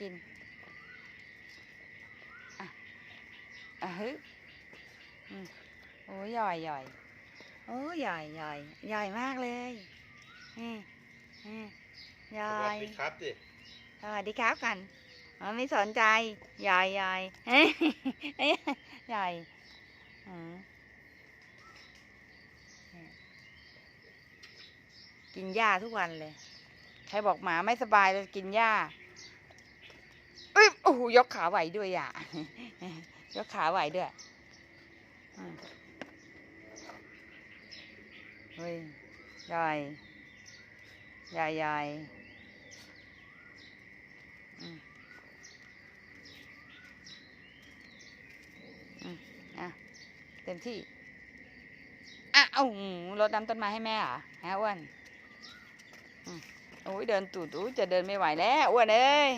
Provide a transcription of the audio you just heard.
กิน อะ อะฮึอืมโอ้ยใหญ่ใหญ่โอ้ยใหญ่ใหญ่ใหญ่มากเลยอืมอืมใหสญ่วัสดีครับดิสวัสดีครับกันอ๋อไม่สนใจ ใหญ่ใหญ่เฮ้ยเอ้ยใหญ่อืมกินหญ้าทุกวันเลย ใครบอกหมาไม่สบายจะกินหญ้าเอ้ย โอ้โหยกขาไหวด้วยอะ ยกขาไหวด้วยเฮ้ยใหญ่ใหญ่ใหญ่อืมอืมอะเต็มที่ อะเอาหือรดน้ำต้นไม้ให้แม่เหรอฮะอ้วนอืมโอ้ยเดินตูดอู้จะเดินไม่ไหวแล้วอ้วนเอ้ย